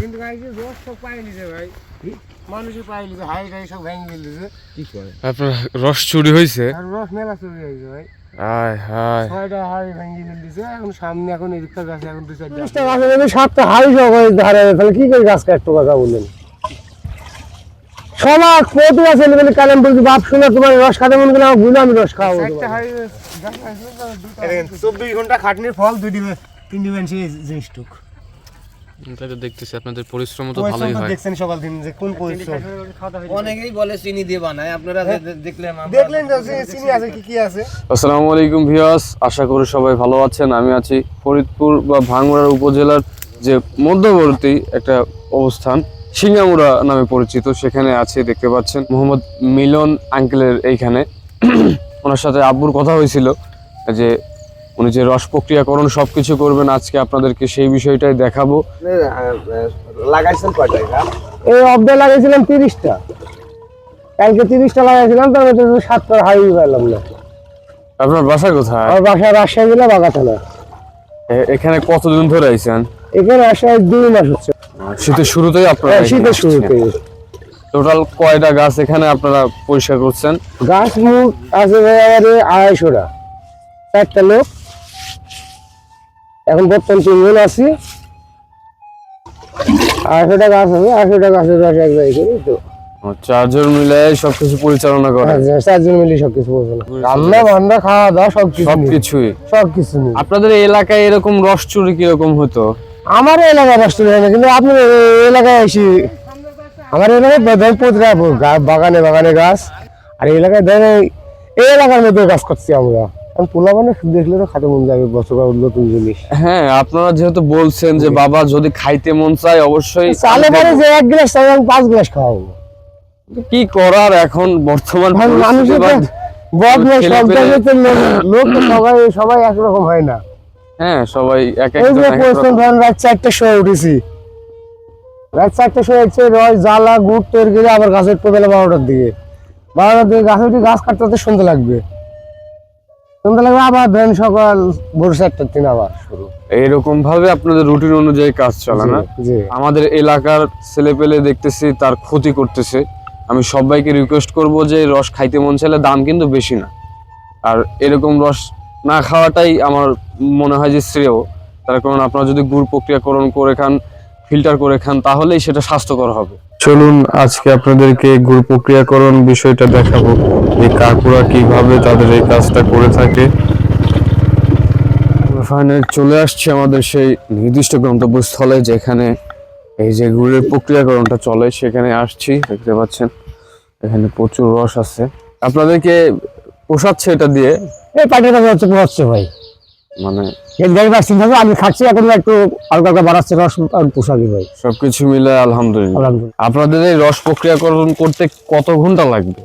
কিন্তু ভাই যে রস সব পাই নিছে ভাই। মানুষই পাই নিছে হাই টাই সব ভেঙে দিয়েছে কি করে? আপনার রস চুরি হয়েছে আর রস মেলা চলে গেছে ভাই। আয় হায়। ছয়টা হাড়ি ভেঙে দিয়েছে এখন সামনে এখন এদিকটা গাছে এখন দু চারটা। তিরিশটা গাছে যদি সাতটা হাড়ি সহ ধারে তাহলে কি করে গাছ কাটতো কথা বললেন সবার কত আছে বলে কালাম বলছি বাপ শুনে তোমার রস খাতে মন করে আমার ভুলে আমি রস খাওয়াবো চব্বিশ ঘণ্টা খাটনির ফল দুই দিবে তিন দিবেন সেই জিনিসটুক। তাই দেখতেছি আপনাদের পরিশ্রম তো ভালোই হয়। দেখছেন সকাল দিন যে কোন পরিশ্রম? অনেকেই বলে চিনি দিয়ে বানায় আপনারা দেখলেন দেখলেন চিনি আছে কি কি আছে? আসসালামু আলাইকুম ভিউয়ার্স আশা করি সবাই ভালো আছেন। আমি আছি ফরিদপুর বা ভাঙ্গুড়ার উপজেলার যে মধ্যবর্তী একটা অবস্থান সিঙ্গামুড়া নামে পরিচিত সেখানে আছে দেখতে পাচ্ছেন। মোহাম্মদ মিলন আঙ্কেলের এইখানে। ওনার সাথে আব্বুর কথা হয়েছিল যে উনি যে রস প্রক্রিয়াকরণ সবকিছু করবেন আজকে আপনাদেরকে সেই বিষয়টাই দেখাবো। লাগাইছেন কয়টা এই অব্দে লাগাইছিলাম তিরিশটা। কালকে তিরিশটা লাগাইছিলাম তার মধ্যে সাতটা হাড়ি পেলাম না। আপনার বাসা কোথায়? আমার বাসায় রাজশাহী জেলা এ- এখানে কতদিন ধরে আইছেন? এখানে আসায় দুই মাস হচ্ছে। শীতের শুরুতেই আপনারা হ্যাঁ, শীতের শুরুতে টোটাল কয়টা গাছ এখানে আপনারা পরিষ্কার করছেন? গাছ মুখ আছে আড়াইশোটা। চারটা লোক। এখন বর্তমান তিনজন আছি। আড়াইশোটা গাছ হবে আড়াইশোটা গাছের রস এক জায়গায় করি তো। চারজন মিলে সবকিছু পরিচালনা করে। আচ্ছা, চারজন মিলে সবকিছু বলব রান্না বান্না খাওয়া দাওয়া সবকিছু সবকিছুই? সবকিছু আপনাদের এলাকায় এরকম রস চুরি কীরকম হতো? আমার এলাকায় রেস্টুরেন্ট হয় না কিন্তু আপনি এই এলাকায় এসে আমার এলাকায় ধরেন প্রতিটা বাগানে বাগানে গাছ। আর এলাকায় ধরেন এই- এলাকার মধ্যে কাজ করছি আমরা। কারণ পোলা দেখলে তো খাতে মন যাবে বছর নতুন জিনিস। হ্যাঁ আপনারা যেহেতু বলছেন যে বাবা যদি খাইতে মন চায় অবশ্যই চালে পরে যে এক গ্লাস চাই আমি পাঁচ গ্লাস খাওয়াবো। কি করার এখন বর্তমান মানুষের সব লোক- সবাই সবাই একরকম হয় না। হ্যাঁ সবাই এক এই এক পরিশ্রম রাত চারটার সময় উঠেছি। রাত চারটার সময় হচ্ছে রস জ্বালা গুড় তৈরি করে আবার গাছের বারোটার দিকে। বারোটার দিকে গাছে উঠে গাছ কাটতে সন্ধ্যা লাগবে। সন্ধ্যা লাগবে আবার ধরেন সকাল ভোর চারটার দিন আবার শুরু। এইরকম ভাবে আপনাদের রুটিন অনুযায়ী কাজ চলে না? আমাদের এলাকার ছেলে পেলে দেখতেছি তার ক্ষতি করতেছে। আমি সবাইকে রিকোয়েস্ট করব যে রস খাইতে মন চাইলে দাম কিন্তু বেশি না। আর এরকম রস না খাওয়াটাই আমার মনে হয় যে শ্রেয়। তার কারণ আপনারা যদি গুড় প্রক্রিয়াকরণ করে খান ফিল্টার করে খান তাহলেই সেটা স্বাস্থ্যকর হবে। চলুন আজকে আপনাদেরকে গুড় প্রক্রিয়াকরণ বিষয়টা দেখাবো এই কাকুরা কীভাবে তাদের এই কাজটা করে থাকে। ফাইনাল চলে আসছে আমাদের সেই নির্দিষ্ট গন্তব্যস্থলে যেখানে এই যে গুড়ের প্রক্রিয়াকরণটা চলে, সেখানে আসছি, দেখতে পাচ্ছেন। এখানে প্রচুর রস আছে। আপনাদেরকে পোষাচ্ছে এটা দিয়ে? এই পাটিটা হচ্ছে হচ্ছে ভাই। মানে আমি খাচ্ছি এখন একটু হালকা হালকা বাড়াচ্ছে রস পোশাকি ভাই সবকিছু মিলে আলহামদুলিল্লাহ। আপনাদের এই রস প্রক্রিয়াকরণ করতে কত ঘণ্টা লাগবে?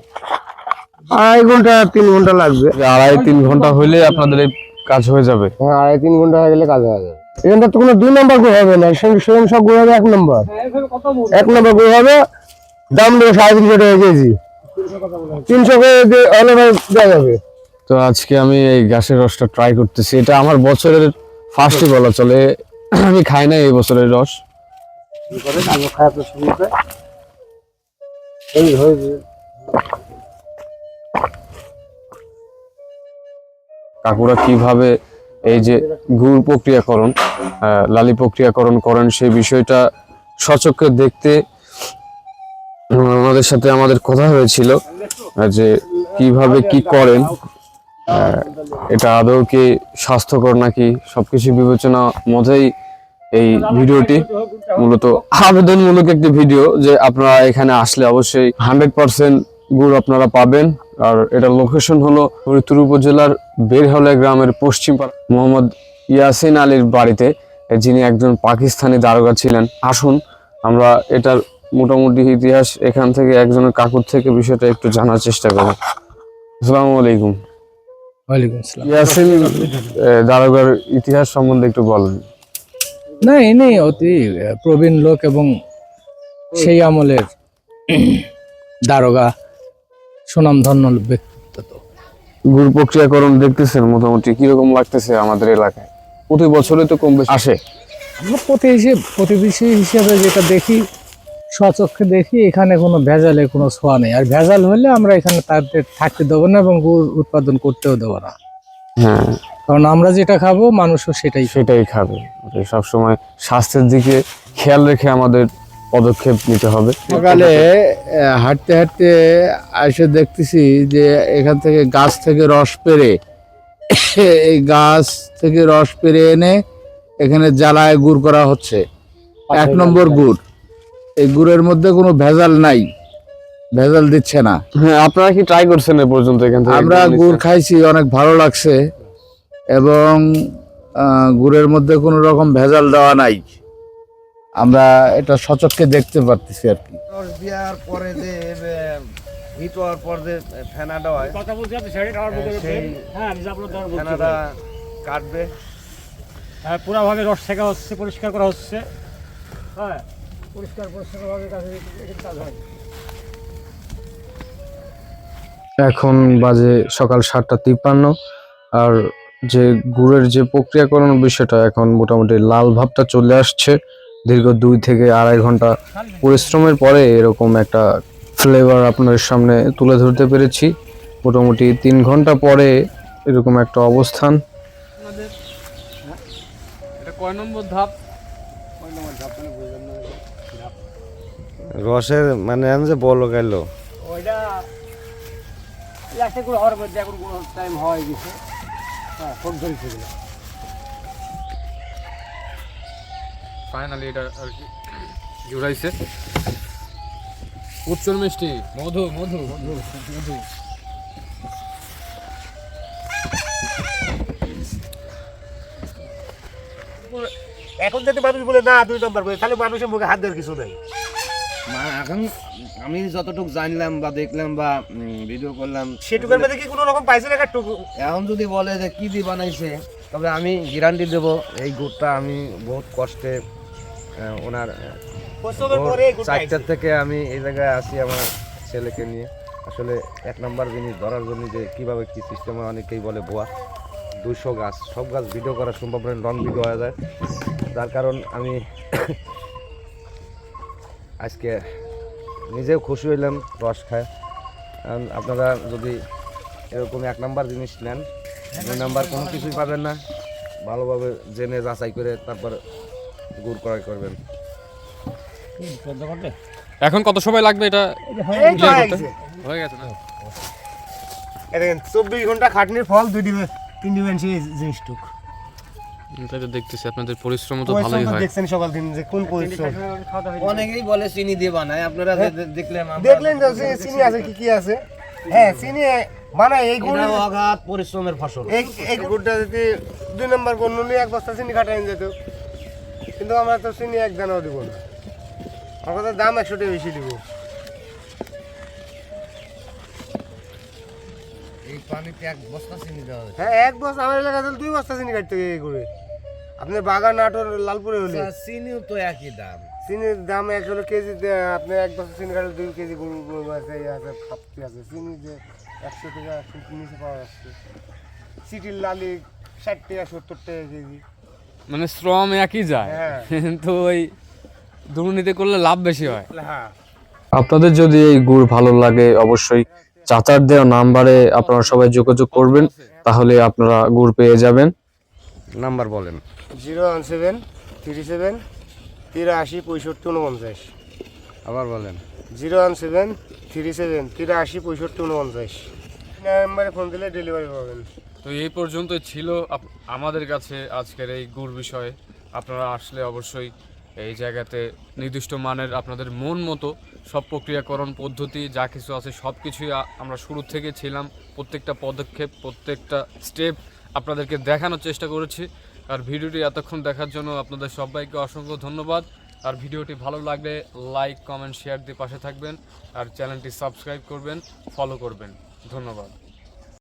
আড়াই ঘণ্টা তিন ঘণ্টা লাগবে। আড়াই তিন ঘণ্টা হইলে আপনাদের এই কাজ হয়ে যাবে? হ্যাঁ আড়াই তিন ঘণ্টা হয়ে গেলে কাজ হয়ে যাবে। এখানটা তো কোনো দুই নম্বর করে হবে না সেখানে সব করে হবে এক নম্বর এক নম্বর করে হবে দাম দেবে সাড়ে তিনশো টাকা কেজি। তিনশো করে দিয়ে হলে ভাই দেওয়া যাবে। তো আজকে আমি এই গাছের রসটা ট্রাই করতেছি। এটা আমার বছরের ফার্স্টই বলা চলে। আমি খাই না এই বছরের রস। কাকুরা কীভাবে এই যে গুড় প্রক্রিয়াকরণ লালি প্রক্রিয়াকরণ করেন সেই বিষয়টা সচক্ষে দেখতে আমাদের সাথে আমাদের কথা হয়েছিল যে কীভাবে কি করেন। এটা আদৌ কি স্বাস্থ্যকর নাকি সবকিছু বিবেচনা মধ্যেই এই ভিডিওটি? মূলত আবেদনমূলক একটি ভিডিও যে আপনারা এখানে আসলে অবশ্যই হান্ড্রেড পার্সেন্ট গুড় আপনারা পাবেন। আর এটা লোকেশন হলো ফরিদপুর উপজেলার বেরহলে গ্রামের পশ্চিম মোহাম্মদ ইয়াসিন আলীর বাড়িতে যিনি একজন পাকিস্তানি দারোগা ছিলেন। আসুন, আমরা এটার মোটামুটি ইতিহাস এখান থেকে একজনের কাকুর থেকে বিষয়টা একটু জানার চেষ্টা করি। আসসালামু আলাইকুম। ইয়াসিন দারোগার ইতিহাস সম্বন্ধে একটু বলেন। না ইনি অতি প্রবীণ লোক এবং সেই আমলের দারোগা সুনামধন্য ব্যক্তিত্ব তো। গুড় প্রক্রিয়াকরণ দেখতেছেন মোটামুটি কীরকম লাগতেছে আমাদের এলাকায়? প্রতি বছরে তো কম বেশি। আসে। আমরা প্রতি হিসেবে প্রতিবেশী হিসেবে যেটা দেখি স্বচক্ষে দেখি এখানে কোনো ভেজালে কোনো ছোঁয়া নেই। আর ভেজাল হলে আমরা এখানে তাদের থাকতে দেবো না এবং গুড় উৎপাদন করতেও দেবো না। হ্যাঁ। কারণ আমরা যেটা খাব মানুষও সেটাই সেটাই খাবে। সবসময় স্বাস্থ্যের দিকে খেয়াল রেখে আমাদের পদক্ষেপ নিতে হবে। সকালে হাঁটতে হাঁটতে এসে দেখতেছি যে এখান থেকে গাছ থেকে রস পেরে এই গাছ থেকে রস পেরে এনে এখানে জ্বালায় গুড় করা হচ্ছে। এক নম্বর গুড়। এই গুড়ের মধ্যে কোনো ভেজাল নাই। ভেজাল দিচ্ছে না। হ্যাঁ আপনারা কি ট্রাই করছেন এ পর্যন্ত এখান থেকে? আমরা গুড় খাইছি অনেক ভালো লাগছে। এবং গুড়ের মধ্যে কোনো রকম ভেজাল দেওয়া নাই। আমরা এটা সচক্ষে দেখতে পারতেছি আর কি। রস দেওয়ার পরে যে হিট হওয়ার পর যে ফেনাটা হয় কথা হ্যাঁ ফেনাটা কাটবে। হ্যাঁ পুরোভাবে রস শেখা হচ্ছে পরিষ্কার করা হচ্ছে। হ্যাঁ। পরিষ্কার পরিষ্কারভাবে কাজ হয়। এখন বাজে সকাল সাতটা তিপ্পান্ন আর যে গুড়ের যে প্রক্রিয়াকরণ বিষয়টা এখন মোটামুটি লাল ভাবটা চলে আসছে। দীর্ঘ দুই থেকে আড়াই ঘণ্টা পরিশ্রমের পরে এরকম একটা ফ্লেভার আপনাদের সামনে তুলে ধরতে পেরেছি। মোটামুটি তিন ঘণ্টা পরে এরকম একটা অবস্থান। এটা কয় নম্বর ধাপ? রসের মানে আমি যে বলো গেল ওইটা লাস্টে করে হওয়ার মধ্যে এখন কোনো টাইম হয় গেছে। হ্যাঁ ফোন ধরেছে ফাইনালি এটা আর কি জুড়াইছে। উচ্চর মিষ্টি মধু মধু মধু এখন যদি মানুষ বলে না দুই নম্বর বলে তাহলে মানুষের মুখে হাত দেওয়ার কিছু নেই। এখন আমি যতটুকু জানলাম বা দেখলাম বা ভিডিও করলাম সেটুকুর মধ্যে কি কোনো রকম পাইছে না টুকু? এখন যদি বলে যে কি দিয়ে বানাইছে তবে আমি গ্যারান্টি দেবো এই গুড়টা আমি বহুত কষ্টে ওনার চারটার থেকে আমি এই জায়গায় আসি আমার ছেলেকে নিয়ে। আসলে এক নম্বর জিনিস ধরার জন্য যে কীভাবে কি সিস্টেমে অনেকেই বলে ভুয়া। দুইশো গাছ সব গাছ ভিডিও করা সম্ভব নয় লং ভিডিও হয়ে যায়। যার কারণ আমি আজকে নিজেও খুশি হইলাম রস খায়। আপনারা যদি এরকম এক নাম্বার জিনিস নেন দুই নাম্বার কোনো কিছুই পাবেন না। ভালোভাবে জেনে যাচাই করে তারপর গুড় ক্রয় করবেন। এখন কত সময় লাগবে এটা হয়ে গেছে। না? চব্বিশ ঘণ্টা খাটনির ফল দুই দিবে তিন দিবেন সেই জিনিসটুক। তো দেখতেছি আপনাদের পরিশ্রম তো ভালোই হয়। দেখছেন সকাল দিন যে কোন পরিশ্রম? অনেকেই বলে চিনি দিয়ে বানায় আপনারা যে- দেখলাম আমরা- দেখলেন তো চিনি আছে কি কি আছে? হ্যাঁ চিনি বানাই এই গুড় এটাও অগাধ পরিশ্রমের ফসল। এই এই গুড়টা যদি দুই নম্বর কোন নিয়ে এক বস্তা চিনি কাটাই যেত। কিন্তু আমরা তো চিনি এক দানাও দিব না। আমার দাম একশো টাকা বেশি দিব। এক বস্তা চিনি দেওয়া হয় হ্যাঁ এক বস্তা আমার এলাকাতে দুই বস্তা চিনি কাটতে এই করে আপনার বাগান নাটোর লালপুরে হলে। আচ্ছা, চিনিও তো একই দাম। চিনির দাম এক হলো কেজিতে আপনি এক বস্তা চিনি কাটলে দুই কেজি গরু গরু আছে এই আছে খাপতি আছে। চিনি যে একশো টাকা একশো নিচে পাওয়া যাচ্ছে। সিটির লালি ষাট টাকা সত্তর টাকা কেজি। মানে শ্রম একই যায়। হ্যাঁ। কিন্তু ওই দুর্নীতি করলে লাভ বেশি হয়। হ্যাঁ। আপনাদের যদি এই গুড় ভালো লাগে অবশ্যই চাচার দেওয়া নাম্বারে আপনারা সবাই যোগাযোগ করবেন তাহলে আপনারা গুড় পেয়ে যাবেন। নাম্বার বলেন। Zero one seven three seven তিরাশি পঁয়ষট্টি উনপঞ্চাশ। আবার বলেন। Zero one seven three seven তিরাশি পঁয়ষট্টি উনপঞ্চাশ। নাম্বারে ফোন দিলে ডেলিভারি পাবেন। তো এই পর্যন্তই ছিল আপ- আমাদের কাছে আজকের এই গুড় বিষয়ে। আপনারা আসলে অবশ্যই এই জায়গাতে নির্দিষ্ট মানের আপনাদের মন মতো সব প্রক্রিয়াকরণ পদ্ধতি, যা কিছু আছে, সব কিছুই আমরা শুরু থেকে ছিলাম। প্রত্যেকটা পদক্ষেপ, প্রত্যেকটা স্টেপ আপনাদেরকে দেখানোর চেষ্টা করেছি। আর ভিডিওটি এতক্ষণ দেখার জন্য আপনাদের সবাইকে অসংখ্য ধন্যবাদ। আর ভিডিওটি ভালো লাগলে লাইক কমেন্ট শেয়ার দিয়ে পাশে থাকবেন। আর চ্যানেলটি সাবস্ক্রাইব করবেন ফলো করবেন। ধন্যবাদ।